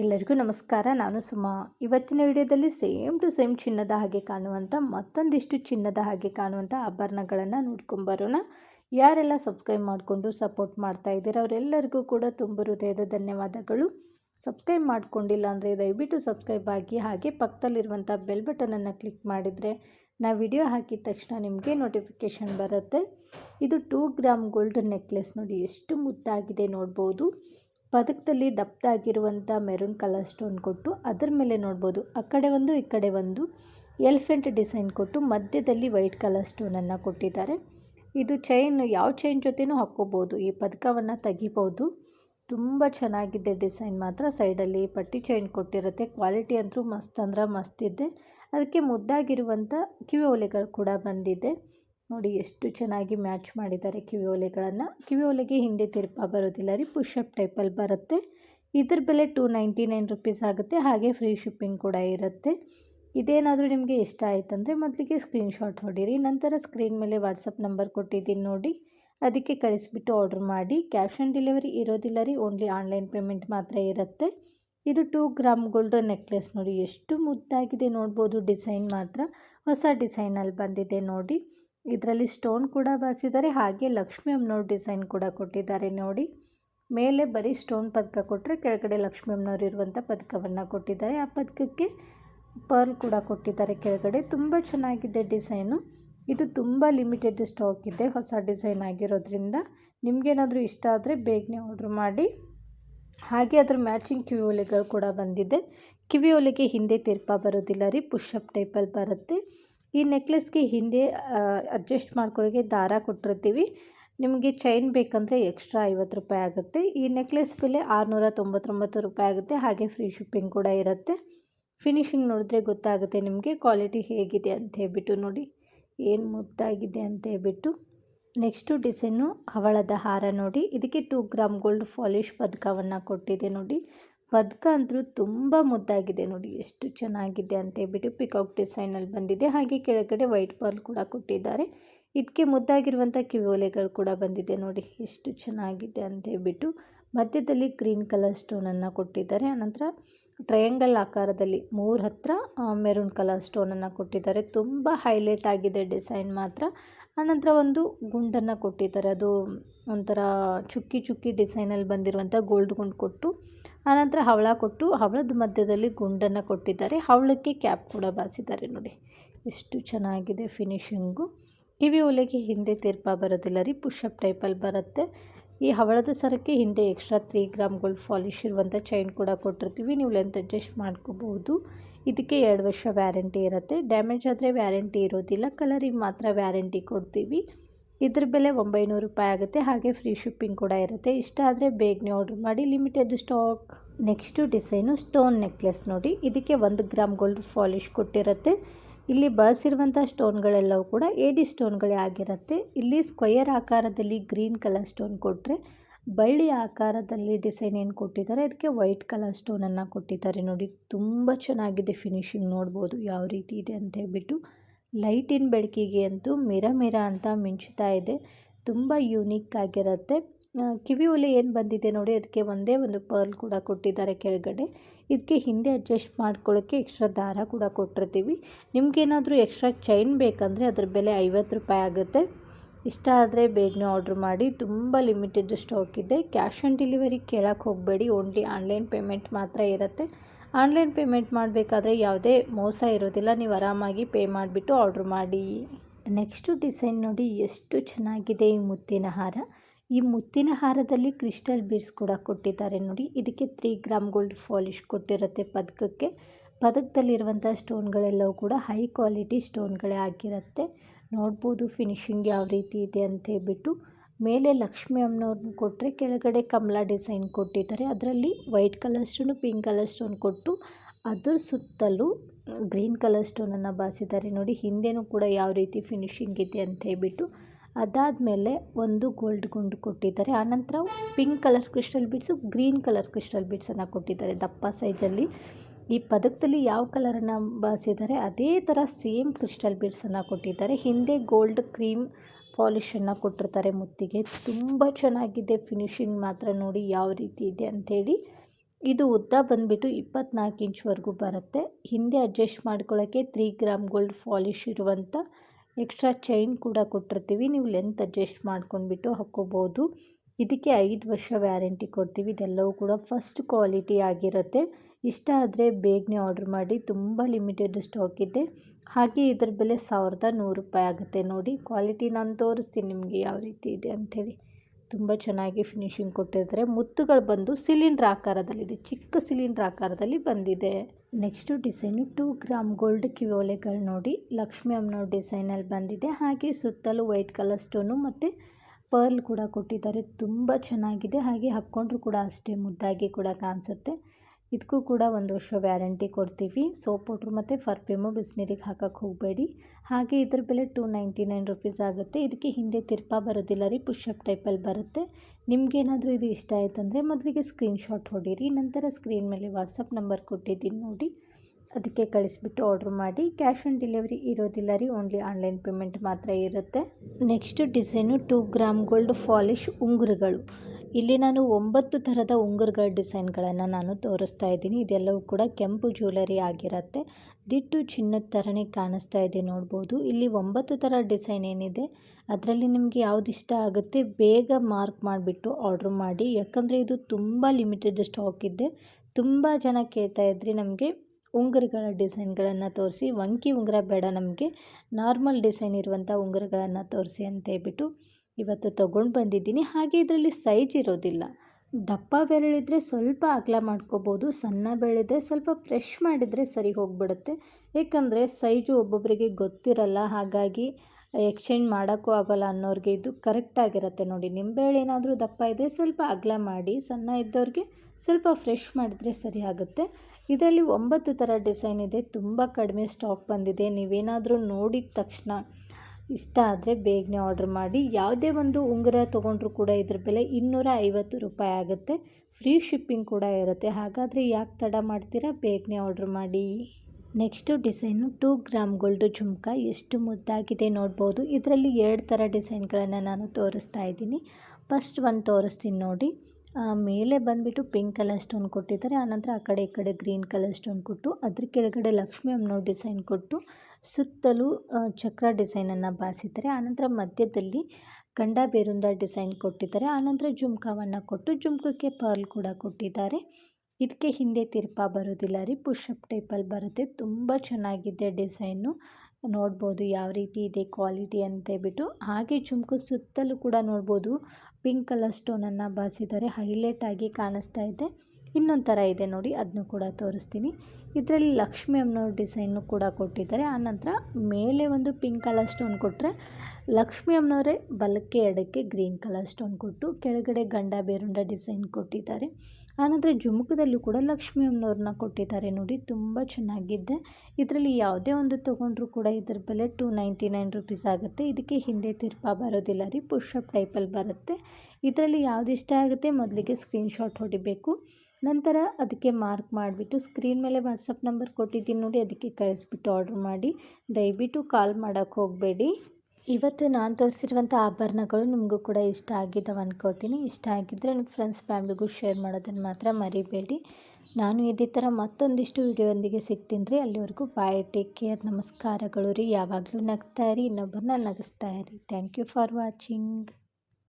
ಎಲ್ಲರಿಗೂ ನಮಸ್ಕಾರ. ನಾನು ಸುಮಾ. ಇವತ್ತಿನ ವಿಡಿಯೋದಲ್ಲಿ ಸೇಮ್ ಟು ಸೇಮ್ ಚಿನ್ನದ ಹಾಗೆ ಕಾಣುವಂಥ ಮತ್ತೊಂದಿಷ್ಟು ಚಿನ್ನದ ಹಾಗೆ ಕಾಣುವಂಥ ಆಭರಣಗಳನ್ನು ನೋಡ್ಕೊಂಬರೋಣ ಯಾರೆಲ್ಲ ಸಬ್ಸ್ಕ್ರೈಬ್ ಮಾಡಿಕೊಂಡು ಸಪೋರ್ಟ್ ಮಾಡ್ತಾ ಇದ್ದೀರ ಅವರೆಲ್ಲರಿಗೂ ಕೂಡ ತುಂಬ ಹೃದಯದ ಧನ್ಯವಾದಗಳು. ಸಬ್ಸ್ಕ್ರೈಬ್ ಮಾಡ್ಕೊಂಡಿಲ್ಲ ಅಂದರೆ ದಯವಿಟ್ಟು ಸಬ್ಸ್ಕ್ರೈಬ್ ಆಗಿ ಹಾಗೆ ಪಕ್ಕದಲ್ಲಿರುವಂಥ ಬೆಲ್ ಬಟನನ್ನು ಕ್ಲಿಕ್ ಮಾಡಿದರೆ ನಾ ವಿಡಿಯೋ ಹಾಕಿದ ತಕ್ಷಣ ನಿಮಗೆ ನೋಟಿಫಿಕೇಷನ್ ಬರುತ್ತೆ. ಇದು ಟೂ ಗ್ರಾಮ್ ಗೋಲ್ಡ್ ನೆಕ್ಲೆಸ್ ನೋಡಿ ಎಷ್ಟು ಮುದ್ದಾಗಿದೆ ನೋಡ್ಬೋದು. ಪದಕದಲ್ಲಿ ದಪ್ಪದಾಗಿರುವಂಥ ಮೆರೂನ್ ಕಲರ್ ಸ್ಟೋನ್ ಕೊಟ್ಟು ಅದರ ಮೇಲೆ ನೋಡ್ಬೋದು. ಆ ಕಡೆ ಒಂದು, ಈ ಕಡೆ ಒಂದು. ಎಲಿಫೆಂಟ್ ಡಿಸೈನ್ ಕೊಟ್ಟು ಮಧ್ಯದಲ್ಲಿ ವೈಟ್ ಕಲರ್ ಸ್ಟೋನನ್ನು ಕೊಟ್ಟಿದ್ದಾರೆ. ಇದು ಚೈನ್, ಯಾವ ಚೈನ್ ಜೊತೆನೂ ಹಾಕ್ಕೋಬೋದು. ಈ ಪದಕವನ್ನು ತೆಗಿಬೋದು. ತುಂಬ ಚೆನ್ನಾಗಿದೆ ಡಿಸೈನ್ ಮಾತ್ರ. ಸೈಡಲ್ಲಿ ಪಟ್ಟಿ ಚೈನ್ ಕೊಟ್ಟಿರುತ್ತೆ. ಕ್ವಾಲಿಟಿ ಅಂತೂ ಮಸ್ತ್ ಅಂದ್ರೆ ಮಸ್ತ್ ಇದೆ. ಅದಕ್ಕೆ ಮುದ್ದಾಗಿರುವಂಥ ಕಿವಿ ಒಲೆಗಳು ಕೂಡ ಬಂದಿದೆ. ನೋಡಿ ಎಷ್ಟು ಚೆನ್ನಾಗಿ ಮ್ಯಾಚ್ ಮಾಡಿದ್ದಾರೆ ಕಿವಿ ಓಲೆಗಳನ್ನು ಕಿವಿ ಓಲೆಗೆ ಹಿಂದೆ ತಿರುಪ ಬರೋದಿಲ್ಲ ರೀ ಪುಷಪ್ ಟೈಪಲ್ಲಿ ಬರುತ್ತೆ. ಇದ್ರ ಬೆಲೆ ಟೂ ನೈಂಟಿ ನೈನ್ ರುಪೀಸ್ ಆಗುತ್ತೆ, ಹಾಗೆ ಫ್ರೀ ಶಿಪ್ಪಿಂಗ್ ಕೂಡ ಇರುತ್ತೆ. ಇದೇನಾದರೂ ನಿಮಗೆ ಇಷ್ಟ ಆಯ್ತಂದರೆ ಮೊದಲಿಗೆ ಸ್ಕ್ರೀನ್ಶಾಟ್ ಹೊಡೀರಿ, ನಂತರ ಸ್ಕ್ರೀನ್ ಮೇಲೆ ವಾಟ್ಸಪ್ ನಂಬರ್ ಕೊಟ್ಟಿದ್ದೀನಿ ನೋಡಿ. ಅದಕ್ಕೆ ಕಳಿಸ್ಬಿಟ್ಟು ಆರ್ಡ್ರ್ ಮಾಡಿ. ಕ್ಯಾಶ್ ಆನ್ ಡೆಲಿವರಿ ಇರೋದಿಲ್ಲ ರೀ ಓನ್ಲಿ ಆನ್ಲೈನ್ ಪೇಮೆಂಟ್ ಮಾತ್ರ ಇರುತ್ತೆ. ಇದು ಟೂ ಗ್ರಾಮ್ ಗೋಲ್ಡನ್ ನೆಕ್ಲೆಸ್ ನೋಡಿ, ಎಷ್ಟು ಮುದ್ದಾಗಿದೆ ನೋಡ್ಬೋದು ಡಿಸೈನ್ ಮಾತ್ರ. ಹೊಸ ಡಿಸೈನಲ್ಲಿ ಬಂದಿದೆ ನೋಡಿ. ಇದರಲ್ಲಿ ಸ್ಟೋನ್ ಕೂಡ ಬಾಸಿದ್ದಾರೆ, ಹಾಗೆ ಲಕ್ಷ್ಮಿ ಅಮ್ಮನವ್ರ ಡಿಸೈನ್ ಕೂಡ ಕೊಟ್ಟಿದ್ದಾರೆ ನೋಡಿ. ಮೇಲೆ ಬರೀ ಸ್ಟೋನ್ ಪದಕ ಕೊಟ್ಟರೆ ಕೆಳಗಡೆ ಲಕ್ಷ್ಮಿ ಅಮ್ಮನವ್ರು ಇರುವಂಥ ಪದಕವನ್ನು ಕೊಟ್ಟಿದ್ದಾರೆ. ಆ ಪದಕಕ್ಕೆ ಪರ್ಲ್ ಕೂಡ ಕೊಟ್ಟಿದ್ದಾರೆ ಕೆಳಗಡೆ. ತುಂಬ ಚೆನ್ನಾಗಿದೆ ಡಿಸೈನು. ಇದು ತುಂಬ ಲಿಮಿಟೆಡ್ ಸ್ಟಾಕ್ ಇದೆ ಹೊಸ ಡಿಸೈನ್ ಆಗಿರೋದ್ರಿಂದ. ನಿಮಗೇನಾದರೂ ಇಷ್ಟ ಆದರೆ ಬೇಗನೆ ಆರ್ಡ್ರ್ ಮಾಡಿ. ಹಾಗೆ ಅದರ ಮ್ಯಾಚಿಂಗ್ ಕಿವಿ ಒಲೆಗಳು ಕೂಡ ಬಂದಿದೆ. ಕಿವಿ ಒಲೆಗೆ ಹಿಂದೆ ತಿರ್ಪ ಬರೋದಿಲ್ಲ ರೀ ಪುಷಪ್ ಟೈಪಲ್ಲಿ ಬರುತ್ತೆ. ಈ ನೆಕ್ಲೆಸ್ಗೆ ಹಿಂದೆ ಅಡ್ಜಸ್ಟ್ ಮಾಡ್ಕೊಳ್ಳೋಕೆ ದಾರ ಕೊಟ್ಟಿರ್ತೀವಿ. ನಿಮಗೆ ಚೈನ್ ಬೇಕಂದರೆ ಎಕ್ಸ್ಟ್ರಾ ಐವತ್ತು ರೂಪಾಯಿ ಆಗುತ್ತೆ. ಈ ನೆಕ್ಲೆಸ್ ಬೆಲೆ ಆರುನೂರ ತೊಂಬತ್ತೊಂಬತ್ತು ರೂಪಾಯಿ ಆಗುತ್ತೆ. ಹಾಗೆ ಫ್ರೀ ಶಿಪ್ಪಿಂಗ್ ಕೂಡ ಇರುತ್ತೆ. ಫಿನಿಶಿಂಗ್ ನೋಡಿದ್ರೆ ಗೊತ್ತಾಗುತ್ತೆ ನಿಮಗೆ ಕ್ವಾಲಿಟಿ ಹೇಗಿದೆ ಅಂತ ಹೇಳ್ಬಿಟ್ಟು ನೋಡಿ. ಏನು ಮುದ್ದಾಗಿದೆ ಅಂತ ಹೇಳ್ಬಿಟ್ಟು. ನೆಕ್ಸ್ಟು ಡಿಸೈನು ಹವಳದ ಹಾರ ನೋಡಿ. ಇದಕ್ಕೆ ಟೂ ಗ್ರಾಮ್ ಗೋಲ್ಡ್ ಫಾಲಿಶ್ ಪದಕವನ್ನು ಕೊಟ್ಟಿದೆ ನೋಡಿ. ಪದಕ ಅಂತೂ ತುಂಬ ಮುದ್ದಾಗಿದೆ ನೋಡಿ, ಎಷ್ಟು ಚೆನ್ನಾಗಿದೆ ಅಂತ ಹೇಳ್ಬಿಟ್ಟು ಪಿಕಾಕ್ ಡಿಸೈನಲ್ಲಿ ಬಂದಿದೆ. ಹಾಗೆ ಕೆಳಗಡೆ ವೈಟ್ ಪರ್ಲ್ ಕೂಡ ಕೊಟ್ಟಿದ್ದಾರೆ. ಇದಕ್ಕೆ ಮುದ್ದಾಗಿರುವಂಥ ಕಿವಿಯೋಲೆಗಳು ಕೂಡ ಬಂದಿದೆ ನೋಡಿ, ಎಷ್ಟು ಚೆನ್ನಾಗಿದೆ ಅಂತ ಹೇಳ್ಬಿಟ್ಟು. ಮಧ್ಯದಲ್ಲಿ ಗ್ರೀನ್ ಕಲರ್ ಸ್ಟೋನನ್ನು ಕೊಟ್ಟಿದ್ದಾರೆ. ಆನಂತರ ಟ್ರಯಾಂಗಲ್ ಆಕಾರದಲ್ಲಿ ಮೂರು ಹತ್ರ ಮೆರೂನ್ ಕಲರ್ ಸ್ಟೋನನ್ನು ಕೊಟ್ಟಿದ್ದಾರೆ. ತುಂಬ ಹೈಲೈಟ್ ಆಗಿದೆ ಡಿಸೈನ್ ಮಾತ್ರ. ಆನಂತರ ಒಂದು ಗುಂಡನ್ನು ಕೊಟ್ಟಿದ್ದಾರೆ ಅದು ಒಂಥರ ಚುಕ್ಕಿ ಚುಕ್ಕಿ ಡಿಸೈನಲ್ಲಿ ಬಂದಿರುವಂಥ ಗೋಲ್ಡ್ ಗುಂಡು ಕೊಟ್ಟು ಆನಂತರ ಹವಳ ಕೊಟ್ಟು, ಹವಳದ ಮಧ್ಯದಲ್ಲಿ ಗುಂಡನ್ನು ಕೊಟ್ಟಿದ್ದಾರೆ. ಹವಳಕ್ಕೆ ಕ್ಯಾಪ್ ಕೂಡ ಬಾಸಿದ್ದಾರೆ ನೋಡಿ. ಎಷ್ಟು ಚೆನ್ನಾಗಿದೆ ಫಿನಿಶಿಂಗು. ಕಿವಿ ಒಲೆಗೆ ಹಿಂದೆ ತೀರ್ಪ ಬರೋದಿಲ್ಲ ರೀ ಪುಷಪ್ ಟೈಪಲ್ಲಿ ಬರುತ್ತೆ. ಈ ಹವಳದ ಸರಕ್ಕೆ ಹಿಂದೆ extra three gram gold polish ಇರುವಂಥ ಚೈನ್ ಕೂಡ ಕೊಟ್ಟಿರ್ತೀವಿ. ನೀವು ಲೆಂತ್ ಅಡ್ಜಸ್ಟ್ ಮಾಡ್ಕೋಬಹುದು ಇದಕ್ಕೆ ಎರಡು ವರ್ಷ ವ್ಯಾರಂಟಿ ಇರುತ್ತೆ. ಡ್ಯಾಮೇಜ್ ಆದರೆ ವ್ಯಾರಂಟಿ ಇರೋದಿಲ್ಲ. ಕಲರಿಗೆ ಮಾತ್ರ ವ್ಯಾರಂಟಿ ಕೊಡ್ತೀವಿ. ಇದ್ರ ಬೆಲೆ ಒಂಬೈನೂರು ರೂಪಾಯಿ ಆಗುತ್ತೆ. ಹಾಗೆ ಫ್ರೀ ಶಿಪ್ಪಿಂಗ್ ಕೂಡ ಇರುತ್ತೆ. ಇಷ್ಟ ಆದರೆ ಬೇಗನೆ ಆರ್ಡ್ರ್ ಮಾಡಿ. Limited stock next design stone necklace ನೋಡಿ. ಇದಕ್ಕೆ ಒಂದು ಗ್ರಾಮ್ ಗೋಲ್ಡ್ ಫಾಲಿಶ್ ಕೊಟ್ಟಿರುತ್ತೆ. ಇಲ್ಲಿ ಬಳಸಿರುವಂಥ ಸ್ಟೋನ್ಗಳೆಲ್ಲವೂ ಕೂಡ ಎ ಡಿ ಸ್ಟೋನ್ಗಳೇ ಆಗಿರುತ್ತೆ. ಇಲ್ಲಿ ಸ್ಕ್ವಯರ್ ಆಕಾರದಲ್ಲಿ ಗ್ರೀನ್ ಕಲರ್ ಸ್ಟೋನ್ ಕೊಟ್ಟರೆ ಬಳ್ಳಿ ಆಕಾರದಲ್ಲಿ ಡಿಸೈನ್ ಏನು ಕೊಟ್ಟಿದ್ದಾರೆ? ಅದಕ್ಕೆ ವೈಟ್ ಕಲರ್ ಸ್ಟೋನನ್ನು ಕೊಟ್ಟಿದ್ದಾರೆ ನೋಡಿ. ತುಂಬ ಚೆನ್ನಾಗಿದೆ ಫಿನಿಶಿಂಗ್ ನೋಡ್ಬೋದು ಯಾವ ರೀತಿ ಇದೆ ಅಂತ ಹೇಳ್ಬಿಟ್ಟು. ಲೈಟಿನ ಬೆಳಕಿಗೆ ಅಂತೂ ಮಿರ ಮಿರ ಅಂತ ಮಿಂಚುತ್ತಾ ಇದೆ. ತುಂಬ ಯೂನಿಕ್ ಆಗಿರುತ್ತೆ. ಕಿವಿ ಒಲೆ ಏನು ಬಂದಿದೆ ನೋಡಿ ಅದಕ್ಕೆ ಒಂದೇ ಒಂದು ಪರ್ಲ್ ಕೂಡ ಕೊಟ್ಟಿದ್ದಾರೆ ಕೆಳಗಡೆ. ಇದಕ್ಕೆ ಹಿಂದೆ ಅಡ್ಜಸ್ಟ್ ಮಾಡ್ಕೊಳ್ಳೋಕ್ಕೆ ಎಕ್ಸ್ಟ್ರಾ ದಾರ ಕೂಡ ಕೊಟ್ಟಿರ್ತೀವಿ. ನಿಮಗೇನಾದರೂ ಎಕ್ಸ್ಟ್ರಾ ಚೈನ್ ಬೇಕಂದರೆ ಅದ್ರ ಬೆಲೆ ಐವತ್ತು ರೂಪಾಯಿ ಆಗುತ್ತೆ. ಇಷ್ಟ ಆದರೆ ಬೇಗನೆ ಆರ್ಡ್ರ್ ಮಾಡಿ. ತುಂಬ ಲಿಮಿಟೆಡ್ ಸ್ಟಾಕ್ ಇದೆ. ಕ್ಯಾಶ್ ಆನ್ ಡೆಲಿವರಿ ಕೇಳಕ್ಕೆ ಹೋಗಬೇಡಿ. ಓನ್ಲಿ ಆನ್ಲೈನ್ ಪೇಮೆಂಟ್ ಮಾತ್ರ ಇರುತ್ತೆ. ಆನ್ಲೈನ್ ಪೇಮೆಂಟ್ ಮಾಡಬೇಕಾದ್ರೆ ಯಾವುದೇ ಮೋಸ ಇರೋದಿಲ್ಲ. ನೀವು ಆರಾಮಾಗಿ ಪೇ ಮಾಡಿಬಿಟ್ಟು ಆರ್ಡ್ರ್ ಮಾಡಿ. ನೆಕ್ಸ್ಟು ಡಿಸೈನ್ ನೋಡಿ ಎಷ್ಟು ಚೆನ್ನಾಗಿದೆ ಈ ಮುತ್ತಿನ ಹಾರ. ಈ ಮುತ್ತಿನ ಹಾರದಲ್ಲಿ ಕ್ರಿಸ್ಟಲ್ ಬೀಡ್ಸ್ ಕೂಡ ಕೊಟ್ಟಿದ್ದಾರೆ ನೋಡಿ. ಇದಕ್ಕೆ ತ್ರೀ ಗ್ರಾಮ್ ಗೋಲ್ಡ್ ಫಾಲಿಶ್ ಕೊಟ್ಟಿರುತ್ತೆ ಪದಕಕ್ಕೆ. ಪದಕದಲ್ಲಿರುವಂಥ ಸ್ಟೋನ್ಗಳೆಲ್ಲವೂ ಕೂಡ ಹೈ ಕ್ವಾಲಿಟಿ ಸ್ಟೋನ್ಗಳೇ ಆಗಿರುತ್ತೆ. ನೋಡ್ಬೋದು ಫಿನಿಶಿಂಗ್ ಯಾವ ರೀತಿ ಇದೆ ಅಂತ ಹೇಳ್ಬಿಟ್ಟು. ಮೇಲೆ ಲಕ್ಷ್ಮಿ ಅಮ್ಮನವ್ರನ್ನ ಕೊಟ್ಟರೆ ಕೆಳಗಡೆ ಕಮಲ ಡಿಸೈನ್ ಕೊಟ್ಟಿದ್ದಾರೆ. ಅದರಲ್ಲಿ white colour stone pink colour stone ಕೊಟ್ಟು ಅದರ ಸುತ್ತಲೂ ಗ್ರೀನ್ ಕಲರ್ ಸ್ಟೋನನ್ನು ಬಾಸಿದ್ದಾರೆ ನೋಡಿ, ಹಿಂದೆನೂ ಕೂಡ ಯಾವ ರೀತಿ ಫಿನಿಶಿಂಗ್ ಇದೆ ಅಂತ ಹೇಳ್ಬಿಟ್ಟು. ಅದಾದಮೇಲೆ ಒಂದು ಗೋಲ್ಡ್ ಗುಂಡು ಕೊಟ್ಟಿದ್ದಾರೆ. ಆನಂತರ pink colour crystal beads green colour crystal ಬಿಡ್ಸನ್ನು ಕೊಟ್ಟಿದ್ದಾರೆ ದಪ್ಪ ಸೈಜಲ್ಲಿ ಈ ಪದಕದಲ್ಲಿ ಯಾವ ಕಲರನ್ನು ಬಳಸಿದ್ದಾರೆ, ಅದೇ ಥರ ಸೇಮ್ ಕ್ರಿಸ್ಟಲ್ ಬೀಡ್ಸನ್ನು ಕೊಟ್ಟಿದ್ದಾರೆ. ಹಿಂದೆ ಗೋಲ್ಡ್ ಕ್ರೀಮ್ ಪಾಲಿಷನ್ನು ಕೊಟ್ಟಿರ್ತಾರೆ ಮುತ್ತಿಗೆ. ತುಂಬ ಚೆನ್ನಾಗಿದೆ ಫಿನಿಶಿಂಗ್ ಮಾತ್ರ ನೋಡಿ ಯಾವ ರೀತಿ ಇದೆ ಅಂಥೇಳಿ. ಇದು ಉದ್ದ ಬಂದುಬಿಟ್ಟು ಇಪ್ಪತ್ನಾಲ್ಕು ಇಂಚ್ವರೆಗೂ ಬರುತ್ತೆ. ಹಿಂದೆ ಅಡ್ಜಸ್ಟ್ ಮಾಡ್ಕೊಳ್ಳೋಕ್ಕೆ ತ್ರೀ ಗ್ರಾಮ್ ಗೋಲ್ಡ್ ಪಾಲಿಷ್ ಇರುವಂಥ ಎಕ್ಸ್ಟ್ರಾ ಚೈನ್ ಕೂಡ ಕೊಟ್ಟಿರ್ತೀವಿ. ನೀವು ಲೆಂತ್ ಅಡ್ಜಸ್ಟ್ ಮಾಡ್ಕೊಂಡ್ಬಿಟ್ಟು ಹಾಕ್ಕೋಬೋದು. ಇದಕ್ಕೆ ಐದು ವರ್ಷ ವ್ಯಾರಂಟಿ ಕೊಡ್ತೀವಿ. ಇದೆಲ್ಲವೂ ಕೂಡ ಫಸ್ಟ್ ಕ್ವಾಲಿಟಿ ಆಗಿರುತ್ತೆ. ಇಷ್ಟ ಆದರೆ ಬೇಗನೆ ಆರ್ಡ್ರ್ ಮಾಡಿ, ತುಂಬ ಲಿಮಿಟೆಡ್ ಸ್ಟಾಕ್ ಇದೆ. ಹಾಗೆ ಇದ್ರ ಬೆಲೆ ಸಾವಿರದ ನೂರು ರೂಪಾಯಿ ಆಗುತ್ತೆ ನೋಡಿ. ಕ್ವಾಲಿಟಿ ನಾನು ತೋರಿಸ್ತೀನಿ ನಿಮಗೆ ಯಾವ ರೀತಿ ಇದೆ ಅಂಥೇಳಿ. ತುಂಬ ಚೆನ್ನಾಗಿ ಫಿನಿಶಿಂಗ್ ಕೊಟ್ಟಿದ್ದಾರೆ. ಮುತ್ತುಗಳು ಬಂದು ಸಿಲಿಂಡ್ರ್ ಆಕಾರದಲ್ಲಿದೆ. ಚಿಕ್ಕ ಸಿಲಿಂಡ್ರ್ ಆಕಾರದಲ್ಲಿ ಬಂದಿದೆ. Next design two gram gold ಕಿವೋಲೆಗಳು ನೋಡಿ. ಲಕ್ಷ್ಮಿ ಅಮ್ಮನವ್ರ ಡಿಸೈನಲ್ಲಿ ಬಂದಿದೆ. ಹಾಗೆ ಸುತ್ತಲೂ ವೈಟ್ ಕಲರ್ ಸ್ಟೋನು ಮತ್ತು ಪರ್ಲ್ ಕೂಡ ಕೊಟ್ಟಿದ್ದಾರೆ. ತುಂಬ ಚೆನ್ನಾಗಿದೆ. ಹಾಗೆ ಹಾಕ್ಕೊಂಡ್ರು ಕೂಡ ಅಷ್ಟೇ ಮುದ್ದಾಗಿ ಕೂಡ ಕಾಣಿಸುತ್ತೆ. ಇದಕ್ಕೂ ಕೂಡ ಒಂದು ವರ್ಷ ವ್ಯಾರಂಟಿ ಕೊಡ್ತೀವಿ. ಸೋಪ್ ಪೌಡ್ರು ಮತ್ತು ಫರ್ಫ್ಯೂಮು ಬಿಸಿನೀರಿಗೆ ಹಾಕೋಕ್ಕೆ ಹೋಗಬೇಡಿ. ಹಾಗೆ ಇದ್ರ ಬೆಲೆ ಟೂ ನೈಂಟಿ ನೈನ್ ರುಪೀಸ್ ಆಗುತ್ತೆ. ಇದಕ್ಕೆ ಹಿಂದೆ ತಿರ್ಪ ಬರೋದಿಲ್ಲ ರೀ ಪುಷಪ್ ಟೈಪಲ್ಲಿ ಬರುತ್ತೆ. ನಿಮಗೇನಾದರೂ ಇದು ಇಷ್ಟ ಆಯ್ತಂದರೆ ಮೊದಲಿಗೆ ಸ್ಕ್ರೀನ್ಶಾಟ್ ಹೊಡೀರಿ, ನಂತರ ಸ್ಕ್ರೀನ್ ಮೇಲೆ ವಾಟ್ಸಪ್ ನಂಬರ್ ಕೊಟ್ಟಿದ್ದೀನಿ ನೋಡಿ. ಅದಕ್ಕೆ ಕಳಿಸ್ಬಿಟ್ಟು ಆರ್ಡ್ರ್ ಮಾಡಿ. ಕ್ಯಾಶ್ ಆನ್ ಡೆಲಿವರಿ ಇರೋದಿಲ್ಲ ರೀ, ಓನ್ಲಿ ಆನ್ಲೈನ್ ಪೇಮೆಂಟ್ ಮಾತ್ರ ಇರುತ್ತೆ. Next design two gram gold polish ಉಂಗುರಗಳು. ಇಲ್ಲಿ ನಾನು ಒಂಬತ್ತು ಥರದ ಉಂಗುರಗಳ ಡಿಸೈನ್ಗಳನ್ನು ನಾನು ತೋರಿಸ್ತಾ ಇದ್ದೀನಿ. ಇದೆಲ್ಲವೂ ಕೂಡ ಕೆಂಪು ಜ್ಯುವೆಲರಿ ಆಗಿರುತ್ತೆ. ದಿಟ್ಟು ಚಿನ್ನದ ಥರನೇ ಕಾಣಿಸ್ತಾ ಇದೆ ನೋಡ್ಬೋದು. ಇಲ್ಲಿ ಒಂಬತ್ತು ಥರ ಡಿಸೈನ್ ಏನಿದೆ, ಅದರಲ್ಲಿ ನಿಮಗೆ ಯಾವ್ದು ಇಷ್ಟ ಆಗುತ್ತೆ ಬೇಗ ಮಾರ್ಕ್ ಮಾಡಿಬಿಟ್ಟು ಆರ್ಡ್ರ್ ಮಾಡಿ. ಯಾಕಂದರೆ ಇದು ತುಂಬ ಲಿಮಿಟೆಡ್ ಸ್ಟಾಕ್ ಇದೆ. ತುಂಬ ಜನ ಕೇಳ್ತಾ ಇದ್ರಿ ನಮಗೆ ಉಂಗುರಗಳ ಡಿಸೈನ್ಗಳನ್ನು ತೋರಿಸಿ. ವಂಕಿ ಉಂಗುರ ಬೇಡ ನಮಗೆ. ನಾರ್ಮಲ್ ಡಿಸೈನ್ ಇರುವಂಥ ಉಂಗುರಗಳನ್ನು ತೋರಿಸಿ ಅಂತ ಹೇಳ್ಬಿಟ್ಟು ಇವತ್ತು ತೊಗೊಂಡು ಬಂದಿದ್ದೀನಿ. ಹಾಗೆ ಇದರಲ್ಲಿ ಸೈಜ್ ಇರೋದಿಲ್ಲ. ದಪ್ಪ ಬೆರಳಿದ್ರೆ ಸ್ವಲ್ಪ ಅಗಲ ಮಾಡ್ಕೋಬೋದು, ಸಣ್ಣ ಬೆಳೆದ್ರೆ ಸ್ವಲ್ಪ ಫ್ರೆಶ್ ಮಾಡಿದರೆ ಸರಿ ಹೋಗಿಬಿಡುತ್ತೆ. ಏಕೆಂದರೆ ಸೈಜು ಒಬ್ಬೊಬ್ಬರಿಗೆ ಗೊತ್ತಿರಲ್ಲ, ಹಾಗಾಗಿ ಎಕ್ಸ್ಚೇಂಜ್ ಮಾಡೋಕ್ಕೂ ಆಗೋಲ್ಲ ಅನ್ನೋರಿಗೆ ಇದು ಕರೆಕ್ಟಾಗಿರುತ್ತೆ ನೋಡಿ. ನಿಂಬೆಹಣ್ಣು ಏನಾದರೂ ದಪ್ಪ ಇದ್ದರೆ ಸ್ವಲ್ಪ ಅಗಲ ಮಾಡಿ, ಸಣ್ಣ ಇದ್ದವ್ರಿಗೆ ಸ್ವಲ್ಪ ಫ್ರೆಶ್ ಮಾಡಿದ್ರೆ ಸರಿ ಆಗುತ್ತೆ. ಇದರಲ್ಲಿ ಒಂಬತ್ತು ಥರ ಡಿಸೈನ್ ಇದೆ. ತುಂಬ ಕಡಿಮೆ ಸ್ಟಾಕ್ ಬಂದಿದೆ. ನೀವೇನಾದರೂ ನೋಡಿದ ತಕ್ಷಣ ಇಷ್ಟ ಆದರೆ ಬೇಗನೆ ಆರ್ಡ್ರ್ ಮಾಡಿ. ಯಾವುದೇ ಒಂದು ಉಂಗುರ ತೊಗೊಂಡ್ರೂ ಕೂಡ ಇದ್ರ ಬೆಲೆ ಇನ್ನೂರ ಐವತ್ತು ರೂಪಾಯಿ ಆಗುತ್ತೆ. ಫ್ರೀ ಶಿಪ್ಪಿಂಗ್ ಕೂಡ ಇರುತ್ತೆ. ಹಾಗಾದರೆ ಯಾಕೆ ತಡ ಮಾಡ್ತೀರಾ? ಬೇಗನೆ ಆರ್ಡ್ರ್ ಮಾಡಿ. Next design two gram gold jhumka. ಎಷ್ಟು ಮುದ್ದಾಗಿದೆ ನೋಡ್ಬೋದು. ಇದರಲ್ಲಿ ಎರಡು ಥರ ಡಿಸೈನ್ಗಳನ್ನು ನಾನು ತೋರಿಸ್ತಾ ಇದ್ದೀನಿ. ಫಸ್ಟ್ ಒಂದು ತೋರಿಸ್ತೀನಿ ನೋಡಿ. ಮೇಲೆ ಬಂದುಬಿಟ್ಟು ಪಿಂಕ್ ಕಲರ್ ಸ್ಟೋನ್ ಕೊಟ್ಟಿದ್ದಾರೆ. ಆನಂತರ ಆ ಕಡೆ ಈ ಕಡೆ ಗ್ರೀನ್ ಕಲರ್ ಸ್ಟೋನ್ ಕೊಟ್ಟು, ಅದ್ರ ಕೆಳಗಡೆ ಲಕ್ಷ್ಮಿ ಅಮ್ಮನವ್ರ ಡಿಸೈನ್ ಕೊಟ್ಟು, ಸುತ್ತಲೂ ಚಕ್ರ ಡಿಸೈನನ್ನು ಬಾಸಿದ್ದಾರೆ ಆನಂತರ ಮಧ್ಯದಲ್ಲಿ ಗಂಡ ಬೇರುಂದ ಡಿಸೈನ್ ಕೊಟ್ಟಿದ್ದಾರೆ. ಆನಂತರ ಜುಮ್ಕಾವನ್ನು ಕೊಟ್ಟು, ಜುಮ್ಕಕ್ಕೆ ಪರ್ಲ್ ಕೂಡ ಕೊಟ್ಟಿದ್ದಾರೆ. ಇದಕ್ಕೆ ಹಿಂದೆ ತಿರ್ಪ ಬರೋದಿಲ್ಲ ರೀ. ಪುಷಪ್ ಟೈಪಲ್ಲಿ ಬರುತ್ತೆ. ತುಂಬ ಚೆನ್ನಾಗಿದೆ ಡಿಸೈನು ನೋಡ್ಬೋದು ಯಾವ ರೀತಿ ಇದೆ ಕ್ವಾಲಿಟಿ ಅಂತೇಳ್ಬಿಟ್ಟು ಹಾಗೆ ಜುಮ್ಕು ಸುತ್ತಲೂ ಕೂಡ ನೋಡ್ಬೋದು. ಪಿಂಕ್ ಕಲರ್ ಸ್ಟೋನನ್ನು ಬಾಸಿದ್ದಾರೆ ಹೈಲೈಟ್ ಆಗಿ ಕಾಣಿಸ್ತಾ ಇದೆ. ಇನ್ನೊಂದು ಥರ ಇದೆ ನೋಡಿ ಅದನ್ನು ಕೂಡ ತೋರಿಸ್ತೀನಿ. ಇದರಲ್ಲಿ ಲಕ್ಷ್ಮಿ ಅಮ್ಮನವ್ರ ಡಿಸೈನು ಕೂಡ ಕೊಟ್ಟಿದ್ದಾರೆ. ಆನಂತರ ಮೇಲೆ ಒಂದು ಪಿಂಕ್ ಕಲರ್ ಸ್ಟೋನ್ ಕೊಟ್ಟರೆ ಲಕ್ಷ್ಮಿ ಅಮ್ಮನವರೇ ಬಲಕ್ಕೆ ಎಡಕ್ಕೆ ಗ್ರೀನ್ ಕಲರ್ ಸ್ಟೋನ್ ಕೊಟ್ಟು ಕೆಳಗಡೆ ಗಂಡ ಬೇರುಂಡ ಡಿಸೈನ್ ಕೊಟ್ಟಿದ್ದಾರೆ. ಆನಂತರ ಜುಮುಕದಲ್ಲೂ ಕೂಡ ಲಕ್ಷ್ಮಿ ಅಮ್ಮನವ್ರನ್ನ ಕೊಟ್ಟಿದ್ದಾರೆ ನೋಡಿ, ತುಂಬ ಚೆನ್ನಾಗಿದೆ. ಇದರಲ್ಲಿ ಯಾವುದೇ ಒಂದು ತೊಗೊಂಡ್ರೂ ಕೂಡ ಇದ್ರ ಬೆಲೆ ಟೂ ನೈಂಟಿ ನೈನ್ ರುಪೀಸ್ ಆಗುತ್ತೆ. ಇದಕ್ಕೆ ಹಿಂದೆ ತಿರ್ಪ ಬರೋದಿಲ್ಲ ರೀ ಪುಷಪ್ ಟೈಪಲ್ಲಿ ಬರುತ್ತೆ. ಇದರಲ್ಲಿ ಯಾವ್ದು ಇಷ್ಟ ಆಗುತ್ತೆ ಮೊದಲಿಗೆ ಸ್ಕ್ರೀನ್ಶಾಟ್ ಹೊಡಿಬೇಕು. ನಂತರ ಅದಕ್ಕೆ ಮಾರ್ಕ್ ಮಾಡಿಬಿಟ್ಟು ಸ್ಕ್ರೀನ್ ಮೇಲೆ ವಾಟ್ಸಪ್ ನಂಬರ್ ಕೊಟ್ಟಿದ್ದೀನಿ ನೋಡಿ, ಅದಕ್ಕೆ ಕಳಿಸ್ಬಿಟ್ಟು ಆರ್ಡ್ರ್ ಮಾಡಿ. ದಯವಿಟ್ಟು ಕಾಲ್ ಮಾಡೋಕ್ಕೆ ಹೋಗಬೇಡಿ. ಇವತ್ತು ನಾನು ತೋರಿಸಿರುವಂಥ ಆಭರಣಗಳು ನಿಮಗೂ ಕೂಡ ಇಷ್ಟ ಆಗಿದ್ದಾವೆ ಅನ್ಕೋತೀನಿ. ಇಷ್ಟ ಆಗಿದ್ದರೆ ನಿಮ್ಮ ಫ್ರೆಂಡ್ಸ್ ಫ್ಯಾಮ್ಲಿಗೂ ಶೇರ್ ಮಾಡೋದನ್ನು ಮಾತ್ರ ಮರಿಬೇಡಿ. ನಾನು ಇದೇ ಥರ ಮತ್ತೊಂದಿಷ್ಟು ವಿಡಿಯೋದೊಂದಿಗೆ ಸಿಗ್ತೀನಿ ರೀ. ಅಲ್ಲಿವರೆಗೂ ಬಾಯ್ ಟೇಕ್ ಕೇರ್ ನಮಸ್ಕಾರಗಳು ರೀ. ಯಾವಾಗಲೂ ನಗ್ತಾ ಇರಿ. ಇನ್ನೊಬ್ಬರನ್ನ ನಗಿಸ್ತಾ ಇರಿ. Thank you for watching